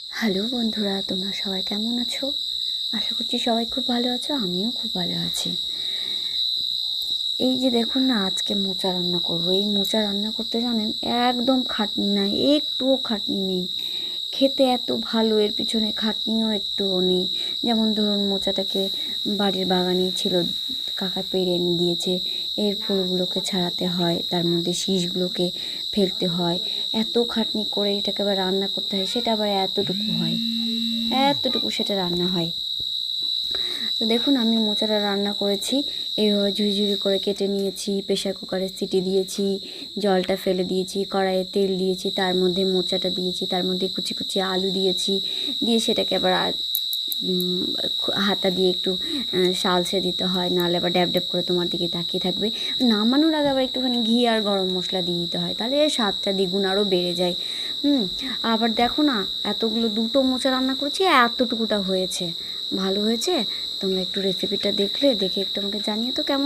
Hello বন্ধুরা, তোমরা সবাই কেমন আছো? আশা করছি সবাই খুব ভালো আছো, আমিও খুব ভালো আছি। এই যে দেখুন না, আজকে মোচা রান্না করব। এই মোচা রান্না করতে জানেন, একদম খাটনি নাই, একটুও খাটনি নেই। খেতে এত ভালো, এর পিছনে খাটনিও একটুও নেই। যেমন ধরুন, মোচাটাকে বাড়ির বাগানেই ছিল, কাকা পেরে এনে দিয়েছে। এর ফুলগুলোকে ছাড়াতে হয়, তার মধ্যে শীষগুলোকে ফেলতে হয়। এত খাটনি করে এটাকে আবার রান্না করতে হয়, সেটা আবার এতটুকু হয়। এতটুকু সেটা রান্না হয়। তো দেখুন, আমি মোচাটা রান্না করেছি, এইভাবে ঝুড়ি করে কেটে নিয়েছি প্রেশার কুকারে সিটি দিয়েছি, জলটা ফেলে দিয়েছি, কড়াইয়ে তেল দিয়েছি, তার মধ্যে মোচাটা দিয়েছি, তার মধ্যে কুচি কুচি আলু দিয়েছি, দিয়ে সেটাকে আবার হাতা দিয়ে একটু সালসে দিতে হয়, নাহলে আবার ড্যাব ড্যাব করে তোমার দিকে তাকিয়ে থাকবে। নামানোর আগে আবার একটুখানি ঘি আর গরম মশলা দিয়ে দিতে হয়, তাহলে স্বাদটা দ্বিগুণ আরও বেড়ে যায়। হুম, আবার দেখো না, এতগুলো দুটো মোচা রান্না করেছি, এতটুকুটা হয়েছে। ভালো হয়েছে? তোমরা একটু রেসিপিটা দেখলে, দেখে একটু আমাকে জানিয়ে তো কেমন